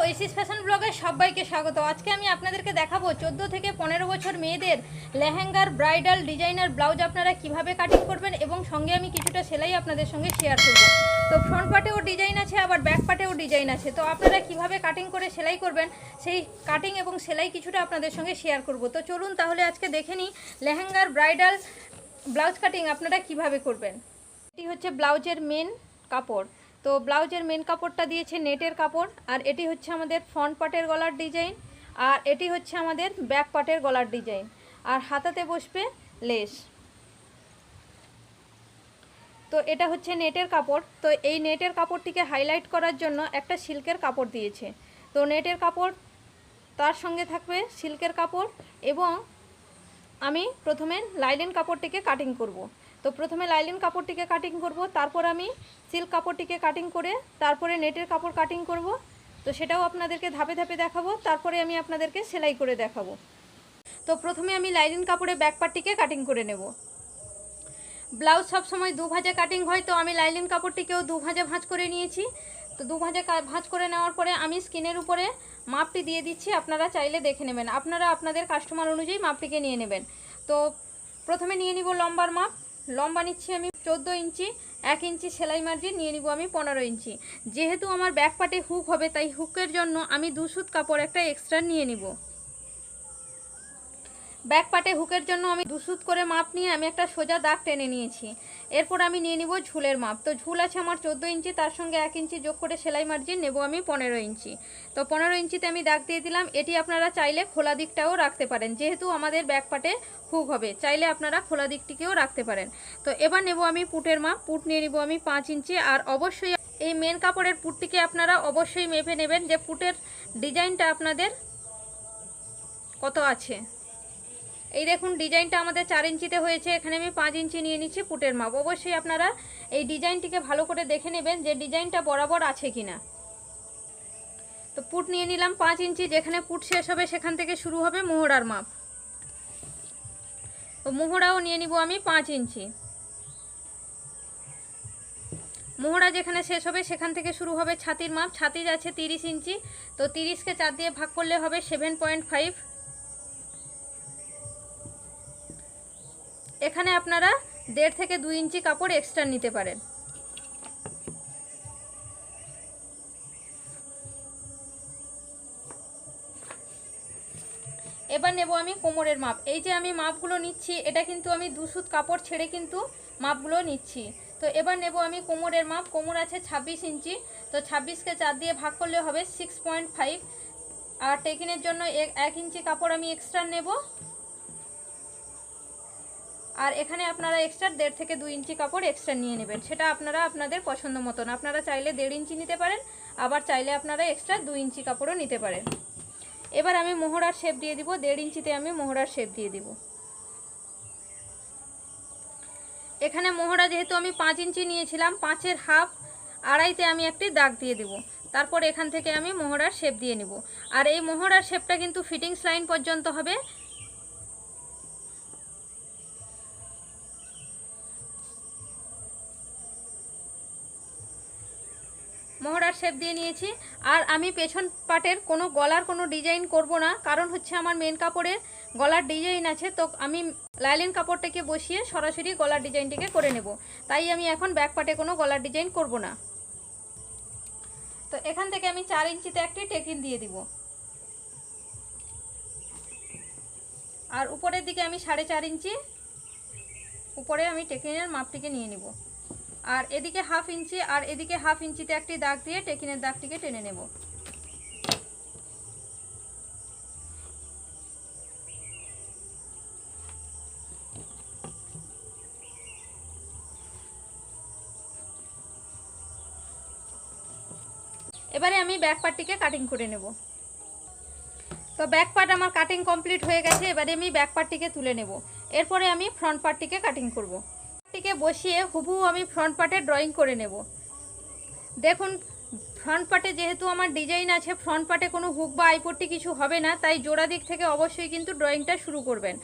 Oasis fashion ব্লগে সবাইকে স্বাগত। আজকে আমি আপনাদেরকে দেখাবো চোদ্দ থেকে পনেরো বছর মেয়েদের লেহেঙ্গার, ব্রাইডাল, ডিজাইনার, ব্লাউজ আপনারা কীভাবে কাটিং করবেন এবং সঙ্গে আমি কিছুটা সেলাই আপনাদের সঙ্গে শেয়ার করব। তো ফ্রন্ট পার্টেও ডিজাইন আছে, আবার ব্যাক পার্টেও ডিজাইন আছে। তো আপনারা কীভাবে কাটিং করে সেলাই করবেন, সেই কাটিং এবং সেলাই কিছুটা আপনাদের সঙ্গে শেয়ার করব। তো চলুন তাহলে আজকে দেখে নিই লেহেঙ্গার, ব্রাইডাল, ব্লাউজ কাটিং আপনারা কীভাবে করবেন। এটি হচ্ছে ব্লাউজের মেন কাপড়। তো ব্লাউজের মেন কাপড়টা দিয়েছে নেটের কাপড়, আর এটি হচ্ছে আমাদের ফ্রন্ট পার্টের গলার ডিজাইন আর এটি হচ্ছে আমাদের ব্যাক পার্টের গলার ডিজাইন আর হাতাতে বসবে লেস তো এটা হচ্ছে নেটের কাপড়, তো এই নেটের কাপড়টিকে হাইলাইট করার জন্য একটা সিল্কের কাপড় দিয়েছে। তো নেটের কাপড়, তার সঙ্গে থাকবে সিল্কের কাপড়, এবং আমি প্রথমে লাইলেন কাপড়টিকে কাটিং করব। তো প্রথমে লাইলিন কাপড়টিকে কাটিং করব, তারপর আমি সিল্ক কাপড়টিকে কাটিং করে, তারপরে নেটের কাপড় কাটিং করব। তো সেটাও আপনাদেরকে ধাপে ধাপে দেখাবো, তারপরে আমি আপনাদেরকে সেলাই করে দেখাবো। তো প্রথমে আমি লাইলিন কাপড়ে ব্যাক পার্টটিকে কাটিং করে নেব। ব্লাউজ সবসময় দু ভাঁজে কাটিং হয়, তো আমি লাইলিন কাপড়টিকেও দু ভাঁজে ভাঁজ করে নিয়েছি। তো দু ভাঁজে ভাঁজ করে নেওয়ার পরে আমি স্কিনের উপরে মাপটি দিয়ে দিচ্ছি, আপনারা চাইলে দেখে নেবেন। আপনারা আপনাদের কাস্টমার অনুযায়ী মাপটিকে নিয়ে নেবেন। তো প্রথমে নিয়ে নিব লম্বার মাপ। লম্বা নিচ্ছি আমি চোদ্দ ইঞ্চি, এক ইঞ্চি সেলাই মার্জিন, নিয়ে নিব আমি পনেরো ইঞ্চি। যেহেতু আমার ব্যাক পার্টে হুক হবে, তাই হুকের জন্য আমি দুসুত কাপড় একটা এক্সট্রা নিয়ে নিব। ব্যাক পার্টে হুকের জন্য আমি দুসুত করে মাপ নিয়ে আমি একটা সোজা দাগ টেনে নিয়েছি। এরপর আমি নিয়ে নিব ঝুলের মাপ। তো ঝুল আছে আমার চোদ্দ ইঞ্চি, তার সঙ্গে এক ইঞ্চি যোগ করে সেলাই মার্জিন নেব আমি পনেরো ইঞ্চি। তো পনেরো ইঞ্চিতে আমি দাগ দিয়ে দিলাম। এটি আপনারা চাইলে খোলা দিকটাও রাখতে পারেন। যেহেতু আমাদের ব্যাক পার্টে হুক হবে, চাইলে আপনারা খোলা দিকটিকেও রাখতে পারেন। তো এবার নেব আমি পুটের মাপ। পুট নিয়ে নিব আমি পাঁচ ইঞ্চি। আর অবশ্যই এই মেন কাপড়ের পুটটিকে আপনারা অবশ্যই মেপে নেবেন যে পুটের ডিজাইনটা আপনাদের কত আছে। এই দেখুন, ডিজাইনটা আমাদের চার ইঞ্চিতে হয়েছে। এখানে আমি পাঁচ ইঞ্চি নিয়ে নিচ্ছি পুটের মাপ। অবশ্যই আপনারা এই ডিজাইনটিকে ভালো করে দেখে নেবেন যে ডিজাইনটা বরাবর আছে কিনা। তো পুট নিয়ে নিলাম পাঁচ ইঞ্চি। যেখানে পুট শেষ হবে, সেখান থেকে শুরু হবে মোহরার মাপ। তো মোহরাও নিয়ে নিব আমি পাঁচ ইঞ্চি। মোহরা যেখানে শেষ হবে, সেখান থেকে শুরু হবে ছাতির মাপ। ছাতির আছে তিরিশ ইঞ্চি। তো তিরিশকে চার দিয়ে ভাগ করলে হবে সেভেন পয়েন্ট ফাইভ। এখানে আপনারা দেড় থেকে দুই ইঞ্চি কাপড় এক্সট্রা নিতে পারেন। এবার নেব আমি কোমরের মাপ। এই যে আমি মাপগুলো নিচ্ছি, এটা কিন্তু আমি দুসুত কাপড় ছেড়ে কিন্তু মাপগুলো নিচ্ছি। তো এবার নেব আমি কোমরের মাপ। কোমর আছে ছাব্বিশ ইঞ্চি। তো ছাব্বিশকে চার দিয়ে ভাগ করলে হবে সিক্স পয়েন্ট ফাইভ আর টেকিনের জন্য এক ইঞ্চি কাপড় আমি এক্সট্রা নেব। আর এখানে আপনারা এক্সট্রা দেড় থেকে দুই ইঞ্চি কাপড় এক্সট্রা নিয়ে নেবেন। সেটা আপনারা আপনাদের পছন্দ মতন। আপনারা চাইলে দেড় ইঞ্চি নিতে পারেন, আবার চাইলে আপনারা এক্সট্রা দুই ইঞ্চি কাপড়ও নিতে পারেন। এবার আমি মোহরার শেপ দিয়ে দিব, দেড় ইঞ্চিতে আমি মোহরার শেপ দিয়ে দিব। এখানে মোহরা যেহেতু আমি পাঁচ ইঞ্চি নিয়েছিলাম, পাঁচের হাফ আড়াইতে আমি একটি দাগ দিয়ে দিব। তারপর এখান থেকে আমি মোহরার শেপ দিয়ে নিব। আর এই মোহরার শেপটা কিন্তু ফিটিংস লাইন পর্যন্ত হবে মোহরার শেপ দিয়ে নিয়েছি। আর আমি পেছন পাটের কোনো গলার কোনো ডিজাইন করব না, কারণ হচ্ছে আমার মেন কাপড়ের গলার ডিজাইন আছে, তো আমি লাইলিন কাপড়টাকে বসিয়ে সরাসরি গলার ডিজাইনটিকে করে নেব। তাই আমি এখন ব্যাক পাটে কোনো গলার ডিজাইন করব না। তো এখান থেকে আমি চার ইঞ্চিতে একটি টেকিন দিয়ে দিব। আর উপরের দিকে আমি সাড়ে চার ইঞ্চি উপরে আমি টেকিনের মাপটিকে নিয়ে নিব। আর এদিকে হাফ ইঞ্চি, আর এদিকে হাফ ইঞ্চিতে একটি দাগ দিয়ে টেকিনের দাগটিকে টেনে নেব। এবারে আমি ব্যাক পার্টটিকে কাটিং করে নেব। তো ব্যাক পার্ট আমার কাটিং কমপ্লিট হয়ে গেছে, এবারে আমি ব্যাক পার্টটিকে তুলে নেব। এরপরে আমি ফ্রন্ট পার্টটিকে কাটিং করব। পার্টটিকে বসিয়ে হুবহু আমি ফ্রন্ট পার্টে ড্রয়িং করে নেব। দেখুন ফ্রন্ট পার্টে যেহেতু আমার ডিজাইন আছে ফ্রন্ট পার্টে কোনো হুক বা আইপট্টি কিছু হবে না, তাই জোড়া দিক থেকে অবশ্যই কিন্তু ড্রয়িংটা শুরু করবেন।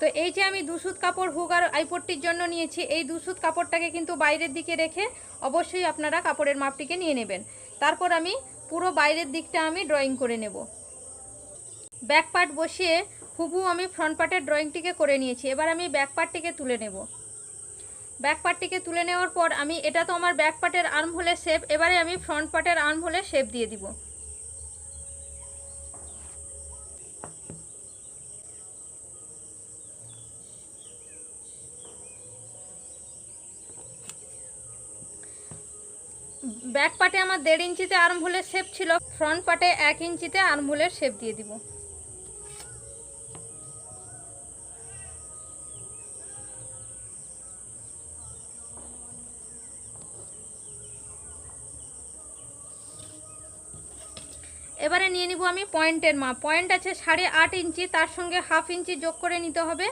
তো এই যে আমি দুসুত কাপড় হুক আর আইপট্টির জন্য নিয়েছি, এই দুসুত কাপড়টাকে কিন্তু বাইরের দিকে রেখে অবশ্যই আপনারা কাপড়ের মাপটিকে নিয়ে নেবেন। তারপর আমি পুরো বাইরের দিকটা আমি ড্রয়িং করে নেব। ব্যাক পার্ট বসিয়ে হুবু আমি ফ্রন্ট পার্টের ড্রয়িংটিকে করে নিয়েছি। এবার আমি ব্যাক পার্টটিকে তুলে নেব। ব্যাক পার্টটিকে তুলে নেওয়ার পর আমি, এটা তো আমার ব্যাক পার্টের আর্ম হোলের শেপ এবারে আমি ফ্রন্ট পার্টের আর্ম হোলের শেপ দিয়ে দিব। ব্যাক পার্টে আমার দেড় ইঞ্চিতে আর্ম হোলের শেপ ছিল ফ্রন্ট পার্টে এক ইঞ্চিতে আর্ম হোলের শেপ দিয়ে দিব। আমি পয়েন্টের মাপ। পয়েন্ট আছে সাড়ে আট ইঞ্চি, তার সঙ্গে হাফ ইঞ্চি যোগ করে নিতে হবে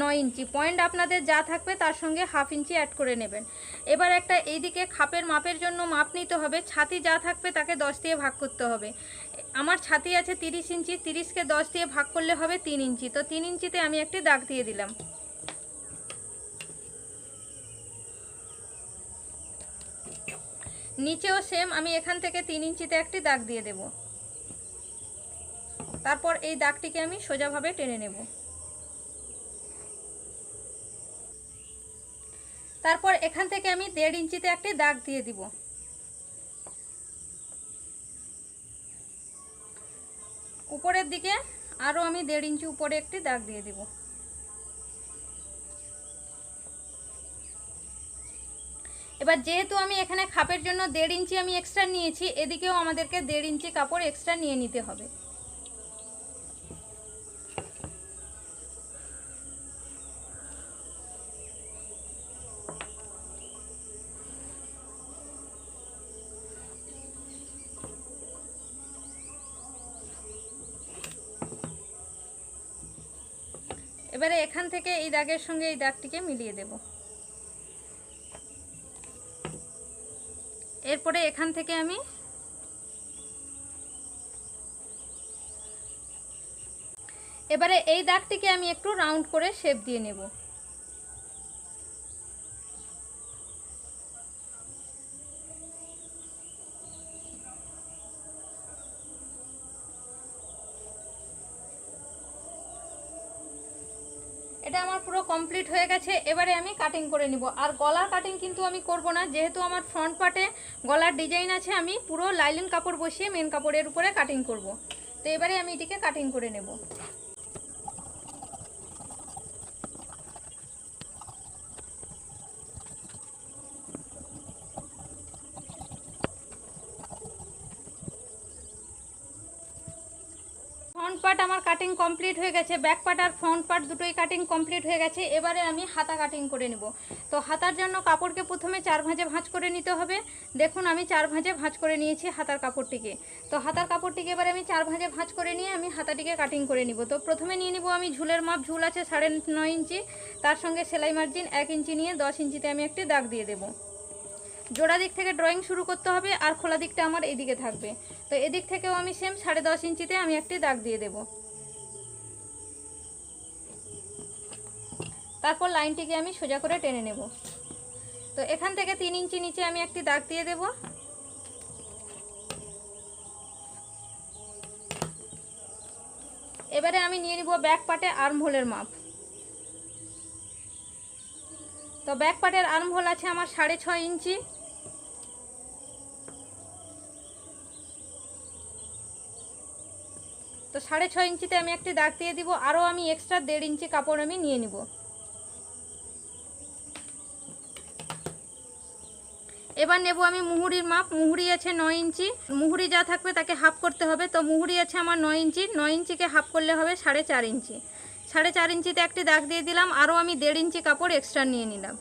নয় ইঞ্চি। পয়েন্ট আপনাদের যা থাকবে তার সঙ্গে হাফ ইঞ্চি অ্যাড করে নেবেন। এবার একটা এইদিকে খাপের মাপের জন্য মাপ নিতে হবে। ছাতি যা থাকবে তাকে দশ দিয়ে ভাগ করতে হবে। আমার ছাতি আছে তিরিশ ইঞ্চি, তিরিশকে দশ দিয়ে ভাগ করলে হবে তিন ইঞ্চি। তো তিন ইঞ্চিতে আমি একটি দাগ দিয়ে দিলাম। নিচেও সেম আমি এখান থেকে তিন ইঞ্চিতে একটি দাগ দিয়ে দেব। তারপর এই দাগটিকে আমি সোজাভাবে টেনে নেব। তারপর এখান থেকে আমি দেড় ইঞ্চিতে একটি দাগ দিয়ে দিব। উপরের দিকে আরও আমি দেড় ইঞ্চি উপরে একটি দাগ দিয়ে দিব। এবার যেহেতু আমি এখানে খাপের জন্য দেড় ইঞ্চি আমি এক্সট্রা নিয়েছি, এদিকেও আমাদেরকে দেড় ইঞ্চি কাপড় এক্সট্রা নিয়ে নিতে হবে। এবারে এখান থেকে এই দাগের সঙ্গে এই দাগটিকে মিলিয়ে দেব। এরপরে এখান থেকে আমি এবারে এই দাগটিকে আমি একটু রাউন্ড করে শেপ দিয়ে নেব এটা আমার পুরো কমপ্লিট হয়ে গেছে, এবারে আমি কাটিং করে নিব। আর গলার কাটিং কিন্তু আমি করব না, যেহেতু আমার ফ্রন্ট পার্টে গলার ডিজাইন আছে, আমি পুরো লাইলিন কাপড় বসিয়ে মেন কাপড়ের উপরে কাটিং করব। তো এবারে আমি এটিকে কাটিং করে নেব ফ্রন্ট পার্ট আমার কাটিং কমপ্লিট হয়ে গেছে। ব্যাক পার্ট আর ফ্রন্ট পার্ট দুটোই কাটিং কমপ্লিট হয়ে গেছে। এবারে আমি হাতা কাটিং করে নেব। তো হাতার জন্য কাপড়কে প্রথমে চার ভাঁজে ভাঁজ করে নিতে হবে। দেখুন, আমি চার ভাঁজে ভাঁজ করে নিয়েছি হাতার কাপড়টিকে। তো হাতার কাপড়টিকে এবারে আমি চার ভাঁজে ভাঁজ করে নিয়ে আমি হাতাটিকে কাটিং করে নিব। তো প্রথমে নিয়ে নিব আমি ঝুলের মাপ। ঝুল আছে সাড়ে নয় ইঞ্চি। তার সঙ্গে সেলাই মার্জিন এক ইঞ্চি নিয়ে দশ ইঞ্চিতে আমি একটি দাগ দিয়ে দেবো। জোড়া দিক থেকে ড্রয়িং শুরু করতে হবে আর খোলা দিকটা আমার এদিকে থাকবে। তো এদিক থেকেও আমি সেম সাড়ে দশ ইঞ্চিতে আমি একটি দাগ দিয়ে দেব। তারপর লাইনটিকে আমি সোজা করে টেনে নেব। তো এখান থেকে তিন ইঞ্চি নিচে আমি একটি দাগ দিয়ে দেব। এবারে আমি নিয়ে নিব ব্যাক পার্টে আর্ম হোলের মাপ। তো ব্যাক পার্টের আর্ম হোল আছে আমার সাড়ে ছয় ইঞ্চি। তো সাড়ে ছয় ইঞ্চিতে আমি একটি দাগ দিয়ে দিব। আরও আমি এক্সট্রা দেড় ইঞ্চি কাপড় আমি নিয়ে নিব। এবার নেব আমি মুহুরির মাপ। মুহুরি আছে নয় ইঞ্চি। মুহুরি যা থাকবে তাকে হাফ করতে হবে। তো মুহুরি আছে আমার নয় ইঞ্চি। নয় ইঞ্চিকে হাফ করলে হবে সাড়ে চার ইঞ্চি। সাড়ে চার ইঞ্চিতে একটি দাগ দিয়ে দিলাম। আরও আমি দেড় ইঞ্চি কাপড় এক্সট্রা নিয়ে নিলাম।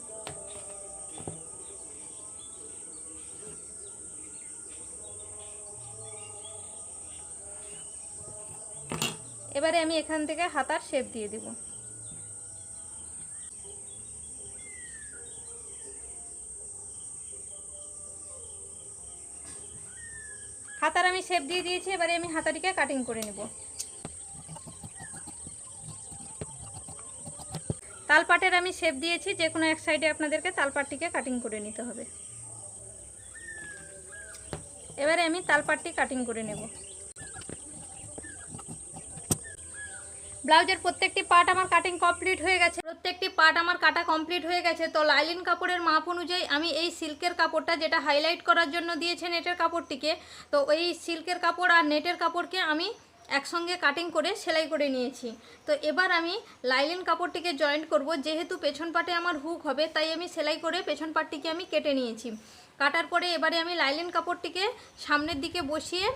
এবারে আমি এখান থেকে হাতার শেপ দিয়ে দিব। হাতার আমি শেপ দিয়ে দিয়েছি, এবারে আমি হাতাটিকে কাটিং করে নেব। তালপাটের আমি শেপ দিয়েছি, যে কোনো এক সাইডে আপনাদেরকে তালপাটটিকে কাটিং করে নিতে হবে। এবারে আমি তালপাটটি কাটিং করে নেব। ব্লাউজের প্রত্যেকটি পার্ট আমার কাটিং কমপ্লিট হয়ে গেছে। প্রত্যেকটি পার্ট আমার কাটা কমপ্লিট হয়ে গেছে। তো লাইলিন কাপড়ের মাপ অনুযায়ী আমি এই সিল্কের কাপড়টা যেটা হাইলাইট করার জন্য দিয়েছে নেটের কাপড়টিকে, তো এই সিল্কের কাপড় আর নেটের কাপড়কে আমি একসঙ্গে কাটিং করে সেলাই করে নিয়েছি। তো এবার আমি লাইলিন কাপড়টিকে জয়েন্ট করব। যেহেতু পেছন পাটে আমার হুক হবে, তাই আমি সেলাই করে পেছন পাটটিকে আমি কেটে নিয়েছি। কাটার পরে এবারে আমি লাইলিন কাপড়টিকে সামনের দিকে বসিয়ে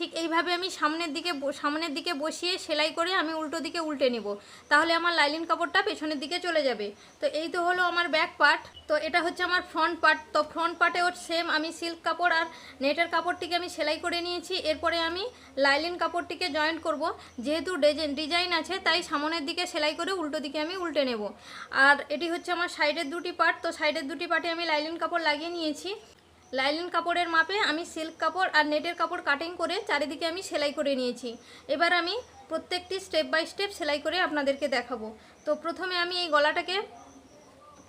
ঠিক এইভাবে আমি সামনের দিকে সামনের দিকে বসিয়ে সেলাই করে আমি উল্টো দিকে উল্টে নিব। তাহলে আমার লাইলিন কাপড়টা পেছনের দিকে চলে যাবে। তো এই তো হলো আমার ব্যাক পার্ট তো এটা হচ্ছে আমার ফ্রন্ট পার্ট তো ফ্রন্ট পার্টেও সেম আমি সিল্ক কাপড় আর নেটের কাপড়টিকে আমি সেলাই করে নিয়েছি। এরপরে আমি লাইলিন কাপড়টিকে জয়েন্ট করব। যেহেতু ডিজাইন আছে, তাই সামনের দিকে সেলাই করে উল্টো দিকে আমি উল্টে নেব। আর এটি হচ্ছে আমার সাইডের দুটি পার্ট তো সাইডের দুটি পার্টে আমি লাইলিন কাপড় লাগিয়ে নিয়েছি। লাইলিন কাপড়ের মাপে আমি সিল্ক কাপড় আর নেটের কাপড় কাটিং করে চারিদিকে আমি সেলাই করে নিয়েছি। এবার আমি প্রত্যেকটি স্টেপ বাই স্টেপ সেলাই করে আপনাদেরকে দেখাবো। তো প্রথমে আমি এই গলাটাকে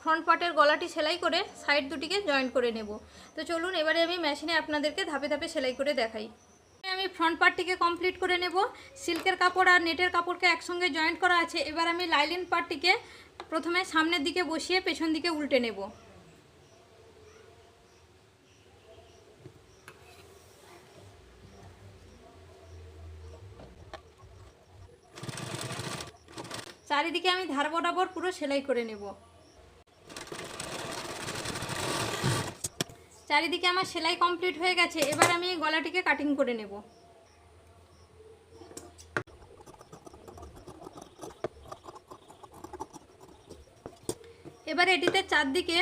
ফ্রন্ট পার্টের গলাটি সেলাই করে সাইড দুটিকে জয়েন্ট করে নেব। তো চলুন এবারে আমি মেশিনে আপনাদেরকে ধাপে ধাপে সেলাই করে দেখাই। আমি ফ্রন্ট পার্টটিকে কমপ্লিট করে নেব। সিল্কের কাপড় আর নেটের কাপড়কে একসঙ্গে জয়েন্ট করা আছে। এবার আমি লাইলিন পার্টটিকে প্রথমে সামনের দিকে বসিয়ে পেছন দিকে উল্টে নেব। চারিদিকে আমি ধার বরাবর পুরো সেলাই করে নেব। চারিদিকে আমার সেলাই কমপ্লিট হয়ে গেছে, এবার আমি এই গলাটিকে কাটিং করে নেব। এবার এটিতে চারদিকে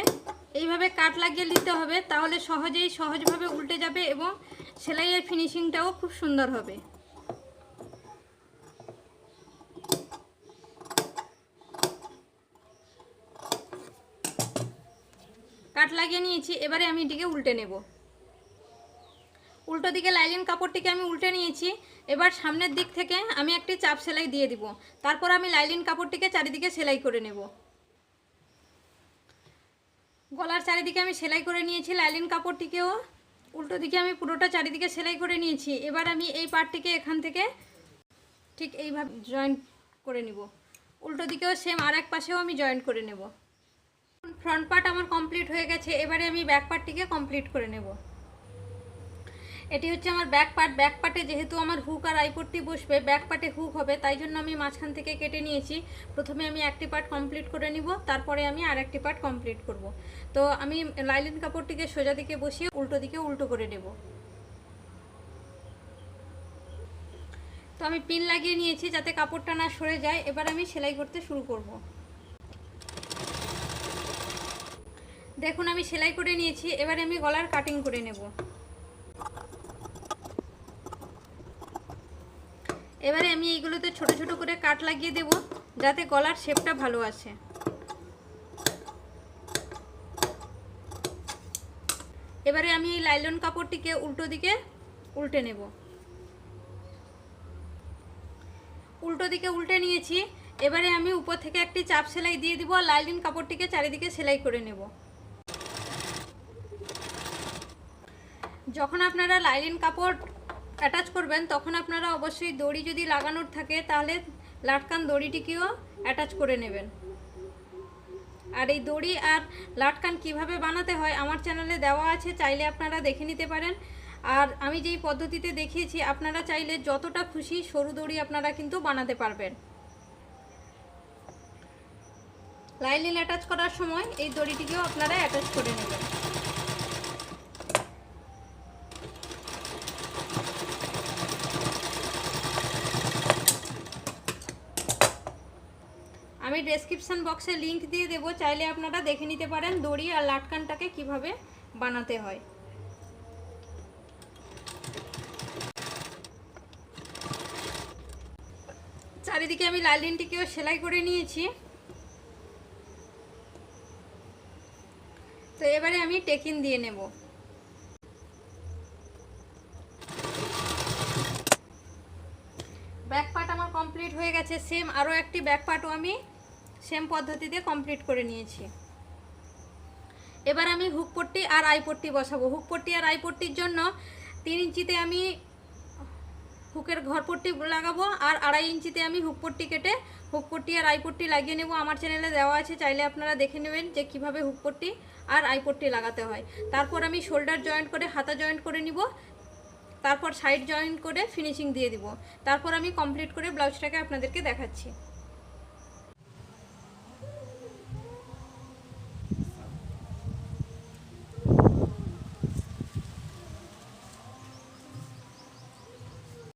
এইভাবে কাট লাগিয়ে নিতে হবে, তাহলে সহজেই সহজভাবে উল্টে যাবে এবং সেলাইয়ের ফিনিশিংটাও খুব সুন্দর হবে। কাট লাগিয়ে নিয়েছি, এবারে আমি এটিকে উল্টে নেব। উল্টো দিকে লাইলিন কাপড়টিকে আমি উল্টে নিয়েছি, এবার সামনের দিক থেকে আমি একটি চাপ সেলাই দিয়ে দিব। তারপর আমি লাইলিন কাপড়টিকে চারিদিকে সেলাই করে নেব। গলার চারিদিকে আমি সেলাই করে নিয়েছি, লাইলিন কাপড়টিকেও উল্টো দিকে আমি পুরোটা চারিদিকে সেলাই করে নিয়েছি। এবার আমি এই পার্টটিকে এখান থেকে ঠিক এইভাবে জয়েন্ট করে নিব। উল্টো দিকেও সেম আর এক পাশেও আমি জয়েন্ট করে নেব। ফ্রন্ট পার্ট আমার কমপ্লিট হয়ে গেছে, এবারে আমি ব্যাক পার্টটিকে কমপ্লিট করে নেব। এটি হচ্ছে আমার ব্যাক পার্ট ব্যাক পার্টে যেহেতু আমার হুক আর আইপট্টি বসবে ব্যাক পার্টে হুক হবে, তাই জন্য আমি মাঝখান থেকে কেটে নিয়েছি। প্রথমে আমি একটি পার্ট কমপ্লিট করে নিব, তারপরে আমি আর একটি পার্ট কমপ্লিট করব। তো আমি লাইলিন কাপড়টিকে সোজা দিকে বসিয়ে উল্টো দিকে উল্টো করে নেব। তো আমি পিন লাগিয়ে নিয়েছি যাতে কাপড়টা না সরে যায়, এবার আমি সেলাই করতে শুরু করব। দেখুন, আমি সেলাই করে নিয়েছি। এবারে আমি গলার কাটিং করে নেব। এবারে আমি এইগুলোতে ছোট ছোট করে কাট লাগিয়ে দেব, যাতে গলার শেপটা ভালো আসে। এবারে আমি এই লাইলন কাপড়টিকে উল্টো দিকে উল্টে নেব। উল্টো দিকে উল্টে নিয়েছি। এবারে আমি উপর থেকে একটি চাপ সেলাই দিয়ে দিব আর লাইলিন কাপড়টিকে চারিদিকে সেলাই করে নেব। যখন আপনারা লাইলিন কাপড় অ্যাটাচ করবেন, তখন আপনারা অবশ্যই দড়ি যদি লাগানোর থাকে, তাহলে লাটকান দড়িটিকেও অ্যাটাচ করে নেবেন। আর এই দড়ি আর লাটকান কীভাবে বানাতে হয়, আমার চ্যানেলে দেওয়া আছে, চাইলে আপনারা দেখে নিতে পারেন। আর আমি যেই পদ্ধতিতে দেখিয়েছি, আপনারা চাইলে যতটা খুশি সরু দড়ি আপনারা কিন্তু বানাতে পারবেন। লাইলিন অ্যাটাচ করার সময় এই দড়িটিকেও আপনারা অ্যাটাচ করে নেবেন। আমি ডেসক্রিপশন বক্সে লিংক দিয়ে দেবো, চাইলে আপনারা দেখে নিতে পারেন দড়ি আর লাটকানটাকে কীভাবে বানাতে হয়। চারিদিকে আমি লাইলিনটিকেও সেলাই করে নিয়েছি। তো এবারে আমি টেকিন দিয়ে নেব। ব্যাক পার্ট আমার কমপ্লিট হয়ে গেছে সেম আরও একটি ব্যাক পার্টও আমি সেম পদ্ধতিতে কমপ্লিট করে নিয়েছি। এবার আমি হুক পট্টি আর আই পট্টি বসাবো। হুক পট্টি আর আই পট্টির জন্য তিন ইঞ্চিতে আমি হুকের ঘর পট্টি লাগাবো আর আড়াই ইঞ্চিতে আমি হুক পট্টি কেটে হুক পট্টি আর আই পট্টি লাগিয়ে নেব। আমার চ্যানেলে দেওয়া আছে, চাইলে আপনারা দেখে নেবেন যে কীভাবে হুক পট্টি আর আই পট্টি লাগাতে হয়। তারপর আমি শোল্ডার জয়েন্ট করে, হাতা জয়েন্ট করে নিব। তারপর সাইড জয়েন্ট করে ফিনিশিং দিয়ে দিব। তারপর আমি কমপ্লিট করে ব্লাউজটাকে আপনাদেরকে দেখাচ্ছি।